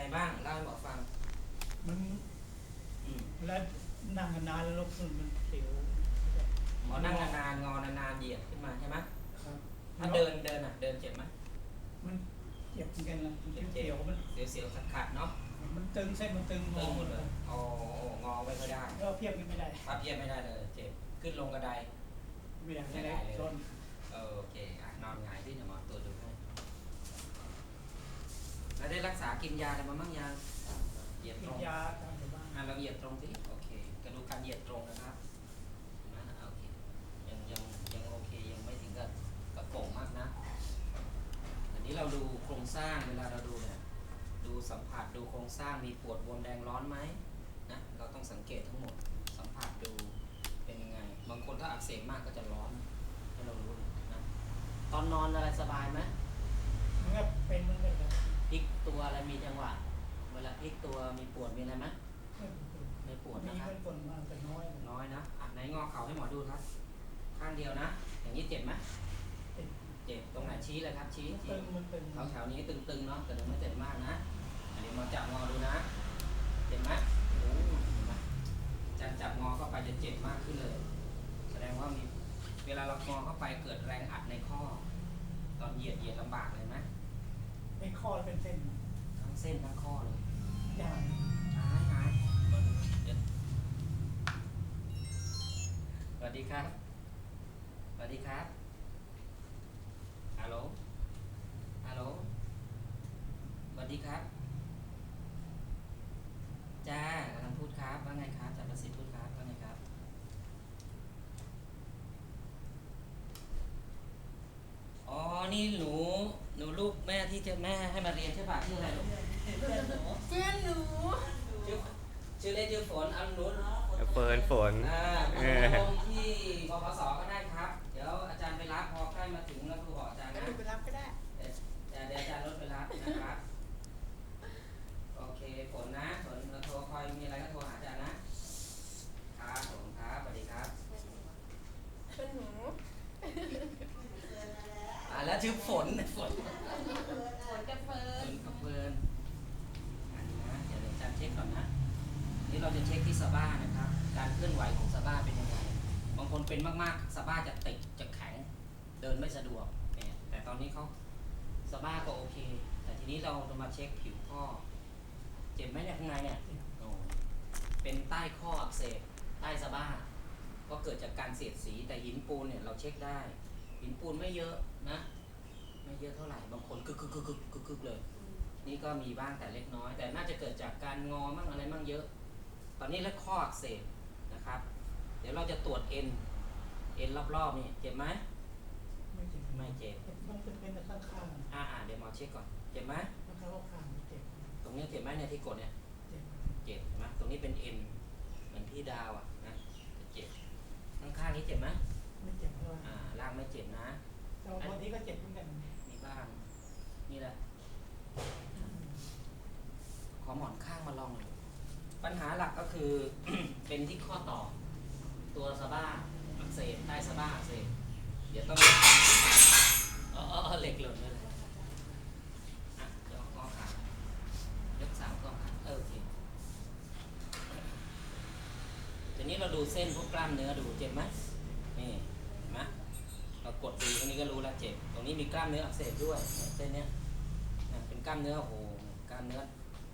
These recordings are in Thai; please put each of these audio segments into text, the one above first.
ไงบ้างเล่าให้หมอฟัง มันอืมแล้วนั่งนานๆแล้วลุกขึ้นมันเสียวหมอนั่งนานๆงอนานๆเหยียดขึ้นมาใช่ไหมครับถ้าเดินเดินอะ เดินเจ็บไหมมันเจ็บเหมือนกันนะมันเจ็บเสียวๆมันเสียวๆขัดๆเนาะมันตึงเส้นมันตึงตึงหมดเลยอ๋องอไม่ค่อยได้ก็เพียบกันไม่ได้พับเยียบไม่ได้เลย เจ็บขึ้นลงกระไดไม่ได้ไม่ได้ชนเออโอเคอะนอนหงายที่เดี๋ยวหมอตรวจดูให้ แล้วได้รักษากินยาอะไรมาบ้างยังเหยียบกิตรนงยาตามหมู่บ้านอะเราเหยียบตรงที่โอเคกระดูกการเหยียบตรงนะครับนะโอเคยังยังยังโอเคยังไม่ถึงกับกระโปงมากนะ อันนี้เราดูโครงสร้างเวลาเราดูเนี่ยดูสัมผัสดูโครงสร้างมีปวดบวมแดงร้อนไหมนะเราต้องสังเกตทั้งหมดสัมผัสดูเป็นยังไง บางคนถ้าอักเสบมากก็จะร้อนให้เรารู้นะตอนนอนอะไรสบายไหมมันก็เป็นมันเลยครับ พลิกตัวอะไรมีจังหวะ เวลาพลิกตัวมีปวดมีอะไรไหมไม่ปวดมีนะครับเป็นคนมากแต่น้อยน้อยนะอะไหนงอเข่าให้หมอดูครับ ข้างเดียวนะ อย่างนี้เจ็บไหมเป็นเจ็บ ตรงไหนชี้เลยครับ ชี้มันชี้ตึงมันตึงแถวแถวๆนี้ตึงๆเนาะ แต่ยังไม่เจ็บมากนะอันนี้หมอจับงอดูนะ เจ็บไหมโอ้โหเห็นไหมจับจับงอเข้าไปจะเจ็บมากขึ้นเลย แสดงว่ามี เวลาเรางอเข้าไปเกิดแรงอัดในข้อ ตอนเหยียดเหยียดลำบากเลยไหม ไม่คอเป็นเส้นทั้งเส้นทั้งข้อเลยยาวหายหายมาดูเดี๋ยวสวัสดีครับ สวัสดีครับฮัลโหล ฮัลโหล สวัสดีครับ จ้ากำลังพูดครับ ว่าไงครับจ่าประสิทธิ์พูดครับ ว่าไงครับ อ๋อ นี่หนูหนูลูกแม่ ที่จะแม่ให้มาเรียนใช่ป่ะชื่ออะไรลูกเพื่อนหนูชื่อชื่อเล่นชื่อฝนเอาหนูเฟิร์นฝน อ่าเอมาอลงที่บขสก็ได้ครับ เดี๋ยวอาจารย์ไปรับพอใกล้มาถึงแล้วครูบอกอาจารย์แล้วนะหนูไปรับก็ได้ เดี๋ยวเดี๋ยวอาจารย์รถไปรับนะครับ โอเคฝนนะฝนเราโทรคอยมีอะไรก็โทรหาอาจารย์นะครับผมครับสวัสดีครับเป็นหนู อ่าแล้วชื่อฝนฝน ฝนกับเฟิ ฝ ร์น นกับเฟิร์นอันนี้นะเดี๋ยวอาจารย์เช็คก่อนนะ นี่เราจะเช็คที่สะบ้านะครับ การเคลื่อนไหวของสะบ้าเป็นยังไง บางคนเป็นมากๆสะบ้าจะติดจะแข็ง เดินไม่สะดวกเนี่ยแต่ตอนนี้เขาสะบ้าก็โอเค แต่ทีนี้เราจะมาเช็คผิวข้อ เจ็บไหมเนี่ยข้างในเนี่ยเป็นใต้ข้ออักเสบใต้สะบ้า ก็เกิดจากการเสียดสี แต่หินปูนเนี่ยเราเช็คได้ หินปูนไม่เยอะนะ ไม่เยอะเท่าไหร่ บางคนกึกกึกกึกกึกกึกกึกเลย นี่ก็มีบ้างแต่เล็กน้อย แต่น่าจะเกิดจากการงอมั่งอะไรมั่งเยอะ ตอนนี้แล้วข้ออักเสบนะครับ เดี๋ยวเราจะตรวจเอ็น เอ็นรอบๆนี่เจ็บไหมไม่เจ็บไม่เจ็บมันเป็นเป็นข้างข้างอ่าอ่าเดี๋ยวหมอเช็คก่อน เจ็บไหมข้างข้างข้างเจ็บ ตรงนี้เจ็บไหมเนี่ยที่กดเนี่ย เจ็บเจ็บเห็นไหมตรงนี้เป็นเอ็น เหมือนพี่ดาวอะนะจะเจ็บ ข้างๆนี้เจ็บไหมไม่เจ็บเท่าไหร่อ่าล่างไม่เจ็บนะแต่วันนี้ก็เจ็บเหมือนกัน มีบ้าง นี่แหละ ขอหมอนข้างมาลองหน่อย ปัญหาหลักก็คือ เป็นที่ข้อต่อ ตัวสะบ้าอักเสบใต้สะบ้าอักเสบเดี๋ยวต้องเออเอเหล็กหล่นเลยอะเดี๋ยวข้อขายกสามข้อขาเออโอเคทีนี้เราดูเส้นพวกกล้ามเนื้อดูเจ็บไหมนี่เห็นไหมเรากดดูตรงนี้ก็รู้แล้วเจ็บ ตรงนี้มีกล้ามเนื้ออักเสบด้วยเส้นเนี้ยเป็นกล้ามเนื้อโอ้โหกล้ามเนื้อ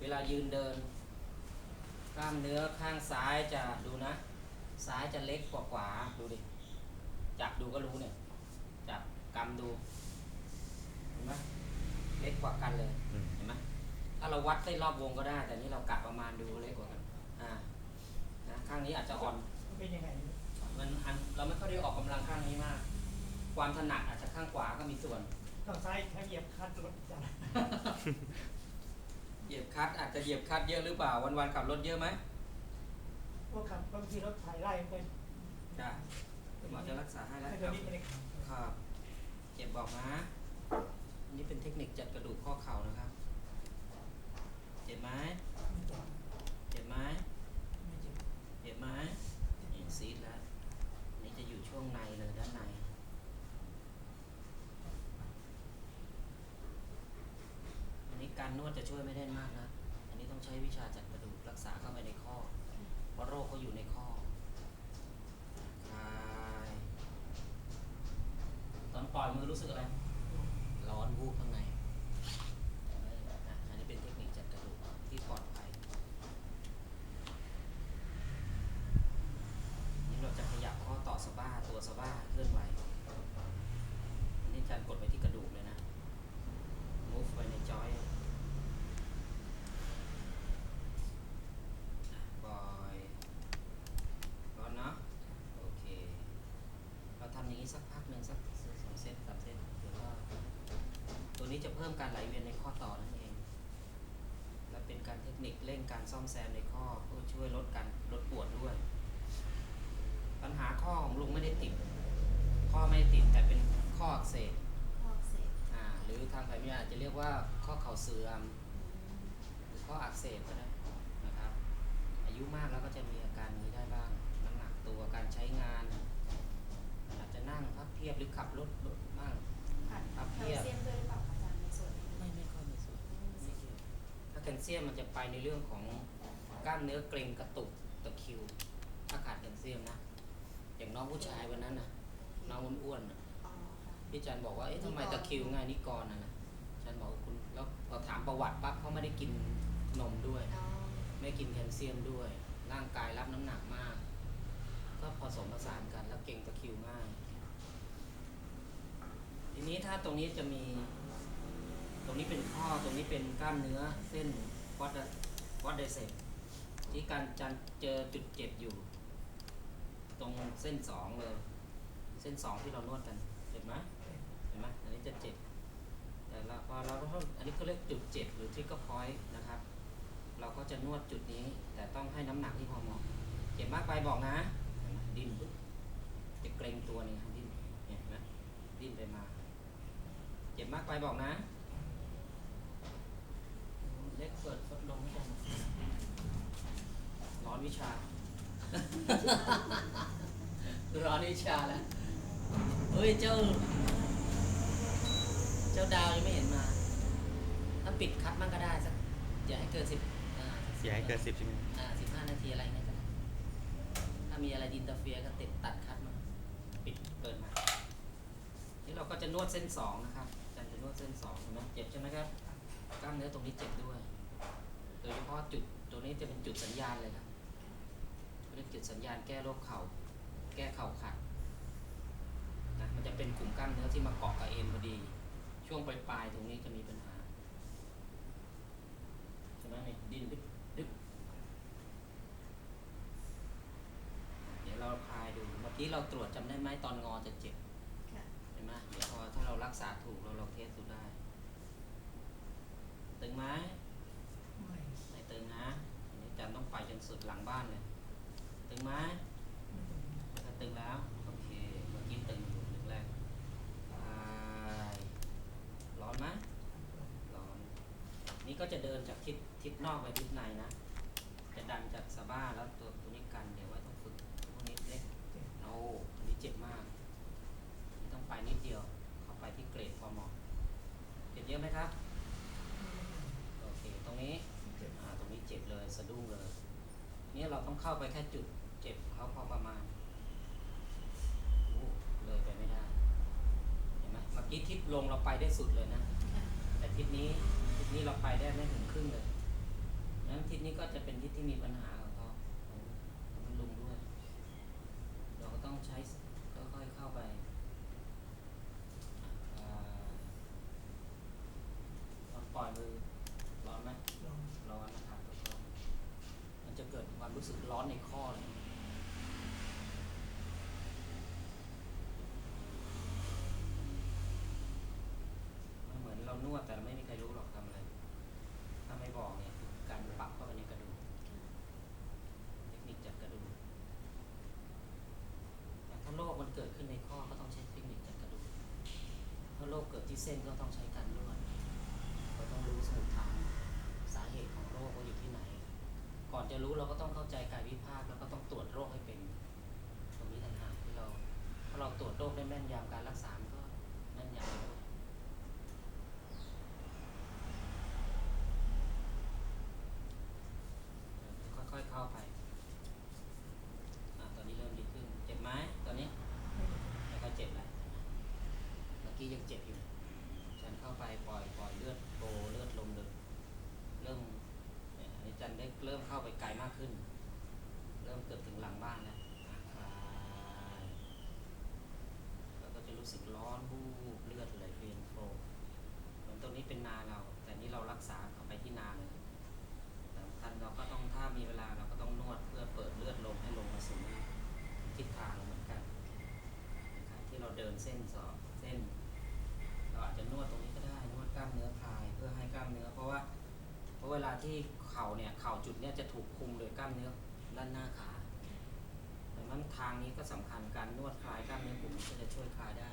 เวลายืนเดิน กล้ามเนื้อข้างซ้ายจะดูนะ ซ้ายจะเล็กกว่าขวาดูดิจับดูก็รู้เนี่ยจับกำดูเห็นไหมเล็กกว่ากันเลยอืม เห็นไหมถ้าเราวัดได้รอบวงก็ได้ แต่นี่เรากะประมาณดูเล็กกว่ากันอ่านะข้างนี้อาจจะอ่อน มันเป็นยังไงมันอันเราไม่ค่อยได้ออกกำลังข้างนี้มาก ความถนัดอาจจะข้างขวาก็มีส่วนข้างซ้ายถ้าเหยียบคัดรถจัดเห ยียบคลัดอาจจะเหยียบคลัดเยอะหรือเปล่าวันๆขับรถเยอะไหมพวกขับบางทีรถถ่ายไล่ไปจ้ะหมอจะรักษาให้แล้วไม่คเคยรับนี่ไม่ได้ขับครับเจ็บบอกนะอันนี้เป็นเทคนิคจัดกระดูกข้อเข่านะครับ เจ็บไหมไม่เจ็บเจ็บไหมไม่เจ็บเจ็บไหมนี่ซีดแล้วอันนี่จะอยู่ช่วงในเลยด้านใน อันนี้ การนวดจะช่วยไม่ได้มากนะ อันนี้ต้องใช้วิชาจัดกระดูกรักษาเข้าไปในข้อ เพราะโรคเขาอยู่ในข้อคลายตอนปล่อยมือรู้สึกอะไร ร้อนวูบข้งในนะอันนี้เป็นเทคนิคจัดกระดูกที่ปลอดภัย นี่เราจะขยับข้อต่อสะบ้าตัวสะบ้าเคลื่อนไหวอันนี่อาจารย์กดไปที่กระดูกเลยนะ move ไปในจอยปล่อยร้อนเนาะโอเค เราทำอย่าง นี้สักพักหนึ่งสักสองเซตสามเซตเดี๋ยวก็ตัวนี้จะเพิ่มการไหลเวียนในข้อต่อนั่นเอง และเป็นการเทคนิคเร่งการซ่อมแซมในข้อเพื่อช่วยลดการลดปวดด้วย ปัญหาข้อของลุงไม่ได้ติด ข้อไม่ได้ติดแต่เป็นข้ออักเสบข้ออักเสบอ่าหรือทางแผนวิทยาจะเรียกว่าข้อเข่าเสื่อมหรือข้ออักเสบก็ได้นะครับ อายุมากแล้วก็จะมีอาการนี้ได้บ้าง น้ำหนักตัวการใช้งาน ลเซียมมันจะไปในเรื่องของกล้ามเนื้อเกร็งกระตุกตะคริวถ้าขาดแคลเซียมนะ อย่างน้องผู้ชายวันนั้นนะน้องอ้วนๆน่ะอ๋อค่ะพี่จันบอกว่าเอ๊ะทำไมตะคริวง่ายนิกรน่ะนะฉันบอกว่าคุณแล้วเราถามประวัติปั๊บเขาไม่ได้กินนมด้วยอ๋อไม่กินแคลเซียมด้วย ร่างกายรับน้ำหนักมาก ก็ผสมผสานกันแล้วเก่งตะคริวง่าย ทีนี้ถ้าตรงนี้จะมีต รงนี้เป็นข้อตรงนี้เป็นกล้ามเนื้อเส้นวัดวัดไดเซปที่การจันเจอจุดเจ็บอยู่ ตรงเส้นสองเลย เส้นสองที่เรานวดกันเห็นไหมเห็นไหมอันนี้จะเจ็บแต่เราพอเราอันนี้เขาเรียกจุดเจ็บหรือทริกเกอร์พอยนะครับ เราก็จะนวดจุดนี้ แต่ต้องให้น้ำหนักที่พอเหมาะเจ็บมากไปบอกนะดิ้นจะเกรงตัวนี่ครับดิ้นเห็นไหมดิ้นไปมา เจ็บมากไปบอกนะ เล็กเปิดฟัดลงไม่ได้ร้อน วิชา ร้อนวิชาแล้วเฮ้ยเจ้า เจ้าดาวยังไม่เห็นมา ถ้าปิดคัดมันก็ได้สักอย่าให้เกินสิบอ่าอย่าให้เกินสิบใช่ไหมอ่าสิบห้านาทีอะไรเงี้ยก็ได้ถ้ามีอะไรดินเตอร์เฟียก็ติดตัดคัดมาปิดเปิดมานี่เราก็จะนวดเส้นสองนะครับอาจารย์จะนวดเส้นสองเห็นไหมเจ็บใช่ไหมครับกล้ามเนื้อตรงนี้เจ็บด้วย โดยเฉพาะจุดตัวนี้จะเป็นจุดสัญญาณเลยครับ เรียกจุดสัญญาณแก้โรคเข่าแก้เข่าขัดนะมันจะเป็นกลุ่มกล้ามเนื้อที่มาเกาะกับเอ็นพอดี ช่วงปลายๆตรงนี้จะมีปัญหาใช่ไหมนี่ดิ้นดึบดึบเดี๋ยวเราคลายดูเมื่อกี้เราตรวจจำได้ไหมตอนงอจะเจ็บค่ะเห็นไหมเดี๋ยวพอถ้าเรารักษาถูกเราเราเทสดูได้ ตึงไหมไม่ไม่ตึงนะอันนี้อาจารย์ต้องไปจนสุดหลังบ้านเลย ตึงไหมไม่ต้องถ้าตึงแล้ว โอเค เมื่อกี้ตึงอยู่หนึ่งแรกคลายร้อนไหมร้อน นี่ก็จะเดินจากทิศทิศนอกไปทิศในนะ จะดันจากสะบ้าแล้วตัวตัวนี้กัน เดี๋ยวไว้ต้องฝึกพวกนี้เล็กโอ้อันนี้เจ็บมาก นี่ต้องไปนิดเดียว เข้าไปที่เกรดพอเหมาะเจ็บเยอะไหมครับ โอเค ตรงนี้เจ็บอ่าตรงนี้เจ็บเลย สะดุ้งเลยเนี่ยเราต้องเข้าไปแค่จุด เจ็บเขาพอประมาณโอ้เลยไปไม่ได้เห็นไหมเมื่อกี้ทิศลงเราไปได้สุดเลยนะ แต่ทิศนี้ทิศนี้เราไปได้ไม่ถึงครึ่งเลยนั้นทิศนี้ก็จะเป็นทิศที่มีปัญหาของเขาของของลุงด้วย เราก็ต้องใช้ค่อยๆเข้าไปอ่าตอนปล่อยมือร้อนไหมลองร้อนนะครับแล้วก็มันจะเกิดความรู้สึกร้อนในข้อเลยมันเหมือนเรานวดแต่ไม่มีใครรู้หรอกทำอะไร ถ้าไม่บอกเนี่ยคือการปรับเข้าไปในกระดูก เทคนิคจัดกระดูกแต่ถ้าโรคมันเกิดขึ้นในข้อก็ต้องใช้เทคนิคจัดกระดูก ถ้า โรคเกิดที่เส้นก็ต้องใช้การนวดเราต้องรู้สมุดฐานสาเหตุของโรคว่าอยู่ที่ไหน ก่อนจะรู้เราก็ต้องเข้าใจกายวิภาคแล้วก็ต้องตรวจโรคให้เป็นตรงนี้ต่างหากที่เราถ้าเราตรวจโรคได้แม่นยำการรักษาก็แม่นยำด้วย เริ่มเข้าไปไกลมากขึ้น เริ่มเกือบถึงหลังบ้านแล้วอะคลายแล้วก็จะ รู้สึกร้อนบูบเลือดไหลเวียนโฟลเหมือนตรงนี้เป็นนาเรา แต่นี่เรารักษาเข้าไปที่นาเลยแต่สำคัญเราก็ต้องถ้ามีเวลาเราก็ต้องนวดเพื่อเปิดเลือดลมให้ลงมาสู่ทิศทางเหมือนกันนะครับที่เราเดินเส้นสอบเส้น เราอาจจะนวดตรงนี้ก็ได้นวดกล้ามเนื้อคลายเพื่อให้กล้ามเนื้อ เพราะว่าเพราะเวลาที่เข่าเนี่ยเข่าจุดเนี่ยจะถูกคุมโดยกล้ามเนื้อด้านหน้าขา นั้นทางนี้ก็สำคัญการนวดคลายกล้ามเนื้อกลุ่มนี้ก็จะช่วยคลายได้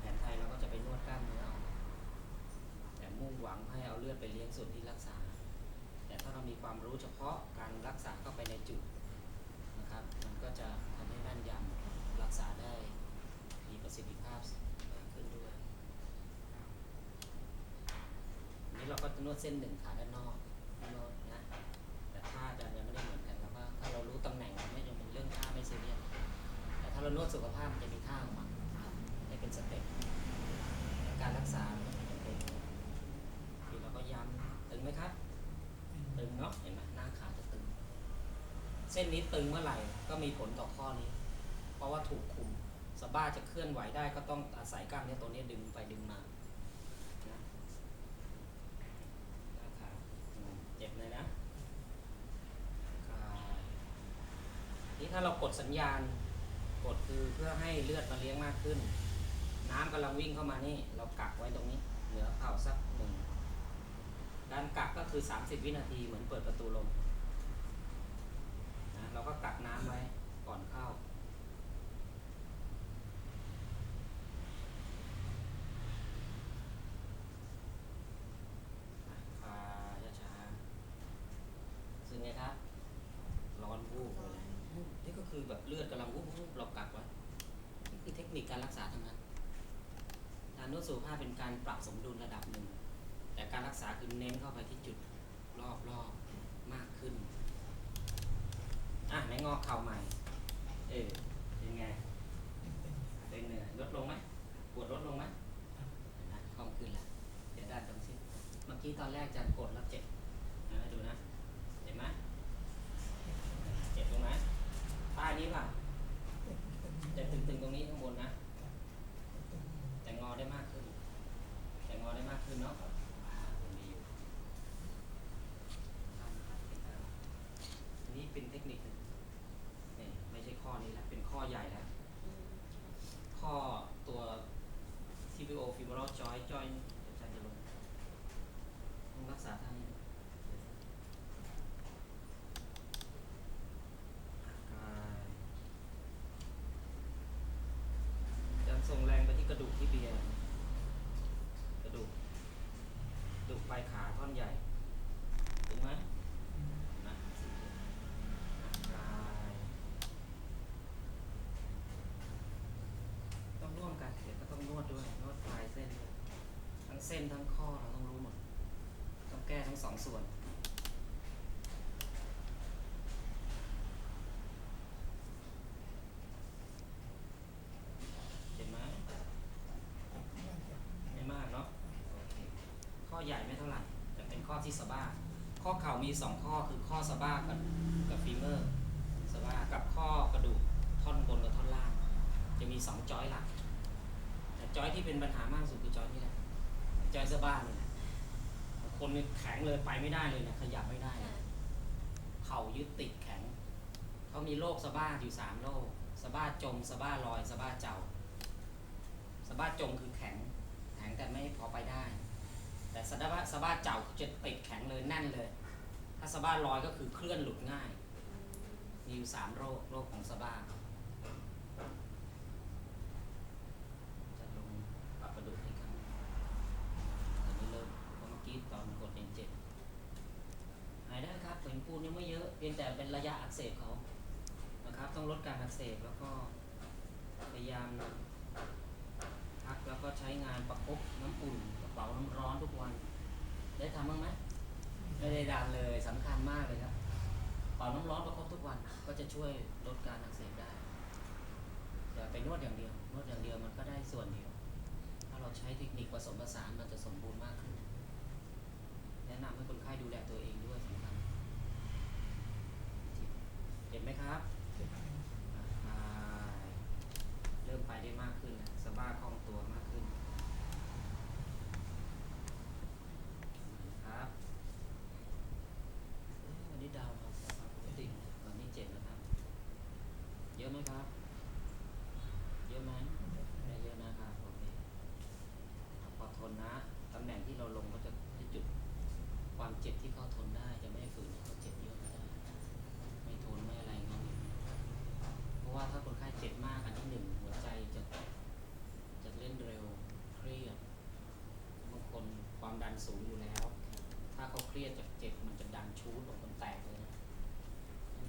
แผนไทยเราก็จะไปนวดกล้ามเนื้อเอาแต่มุ่งหวังให้เอาเลือดไปเลี้ยงส่วนที่รักษา แต่ถ้าเรามีความรู้เฉพาะการรักษาเข้าไปในจุดนะครับ มันก็จะทำให้แม่นยำรักษาได้มีประสิทธิภาพมากขึ้นด้วย นี้เราก็จะนวดเส้นหนึ่งขาด้าน เรานวดสุขภาพมันจะมีท่าออกมาให้เป็นสเต็ปแต่การรักษามันก็เป็นทีเราก็ย้ำตึงไหมครับ ตึงเนาะเห็นไหมหน้าขาจะตึง เส้นนี้ตึงเมื่อไหร่ก็มีผลต่อข้อนี้ เพราะว่าถูกคุมสะบ้าจะเคลื่อนไหวได้ก็ต้องอาศัยกล้ามเนื้อตัวนี้ดึงไปดึงมานะหน้าขาอืมเจ็บเลยนะคลายนี่ถ้าเรากดสัญญาณ กดคือเพื่อให้เลือดมาเลี้ยงมากขึ้น น้ำกำลังวิ่งเข้ามานี่ เรากักไว้ตรงนี้ เหลือเข่าสักหนึ่งการกักก็คือ 30 วินาทีเหมือนเปิดประตูลมนะเราก็กักน้ำไว้ก่อนเข้า พาช้าๆซึ่งไงครับ ร้อนวูบเลยนี่ก็คือแบบเลือดกำลังวูบวูบเรากักไว้นี่คือ เทคนิคการรักษาทั้งนั้นการนวดสุขภาพเป็นการปรับสมดุลระดับหนึ่ง แต่การรักษาคือเน้นเข้าไปที่จุดรอบรอบๆมากขึ้น อะไหนงอเข่าใหม่ เออเป็นไงเป็นเหนื่อยลดลงไหมปวดลดลงไหมนไหมคล่องขึ้นแล้วเดี๋ยวด้านตรงซิเมื่อกี้ตอนแรกจันกดแล้วเจ็บนะดูนะ เห็นไหมเจ็บตรงไหนใต้นี้ป่ะ จ็บตึงๆตรงนี้ข้างบนนะ แต่งอได้มากขึ้น แต่งอได้มากขึ้นเนาะอ่าดีอยู่อันนี้เป็นเทคนิคหนึ่งนี่ไม่ใช่ข้อนี้แล้ว เป็นข้อใหญ่แล้ว ข้อตัว TPO femoral joint joint เดี๋ยวอาจารย์จะลงต้องรักษาท่านี้กายอาจารย์ส่งแรงไปที่กระดูกที่เบียร์กระดูกกระดูก ปลายขาท่อนใหญ่ถูกไหมนะกายต้องร่วมกันเดี๋ยวก็ต้องนวดด้วยนวดปลายเส้นด้วยทั้งเส้นทั้งข้อเราต้องรู้หมดต้องแก้ทั้งสองส่วน เห็นไหมไม่มากเนาะโอเคข้อใหญ่ไม่เท่าไหร่ แต่เป็นข้อ ที่สะบ้าข้อเข่ามีสองข้อคือข้อสะบ้ากับกับฟีเมอร์สะบ้ากับข้อกระดูกท่อนบนกับท่อนล่าง จะมีสองจอยหลัก แต่จอยที่เป็นปัญหามากสุดคือจอยนี่แหละจอยสะบ้าเนี่ยแหละบางคนนี่แข็งเลยไปไม่ได้เลยเนี่ยขยับไม่ได้เลยเข่ายึดติดแข็งเขามีโรคสะบ้าอยู่สามโรคสะบ้าจมสะบ้าลอยสะบ้าเจ้าสะบ้าจมคือแข็งแข็งแต่ไม่พอไปได้ แต่สะบ้าสะบ้าเจ้าจะติดแข็งเลยแน่นเลย ถ้าสะบ้าลอยก็คือเคลื่อนหลุดง่าย มีอยู่สามโรคโรคของสะบ้าจะลงปรับกระดูกอีกครั้งตอนนี้เริ่มเมื่อกี้ตอนกดยังเจ็บหายได้ครับถึงปูนยังไม่เยอะเพียงแต่เป็นระยะอักเสบเขานะครับ ต้องลดการอักเสบแล้วก็พยายามพักแล้วก็ใช้งานประคบน้ำอุ่น ป๋าน้ำร้อนทุกวัน ได้ทำบ้างไหมไม่ได้ดันเลยสำคัญมากเลยครับกระเป๋าน้ำร้อนประคบทุกวันก็จะช่วยลดการอักเสบได้อย่าไปนวดอย่างเดียวนวดอย่างเดียวมันก็ได้ส่วนเดียว ถ้าเราใช้เทคนิคผสมผสานมันจะสมบูรณ์มากขึ้น แนะนำให้คนไข้ดูแลตัวเองด้วยสำคัญมครับเจ็บอะไรอ่าคลายเริ่มไปได้มากขึ้นแล้วสะบ้าคล่องตัวมาก เราลงก็จะจุดความเจ็บที่เขาทนได้จะไม่ฝืนให้เขาเจ็บเยอะไม่ได้ไม่ทนไม่อะไรเงี้ยเพราะว่าถ้าคนไข้เจ็บมากอันที่หนึ่งหัวใจจะจะเล่นเร็วเครียดบางคนความดันสูงอยู่แล้ว ถ้าเขาเครียดจากเจ็บมันจะดันชูดบางคนแตกเลยนะ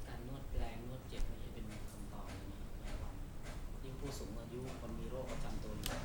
การนวดแรงนวดเจ็บนี่จะเป็นคำตอบเลยนะยิ่งผู้สูงอายุคนมีโรคประจำตัวอยู่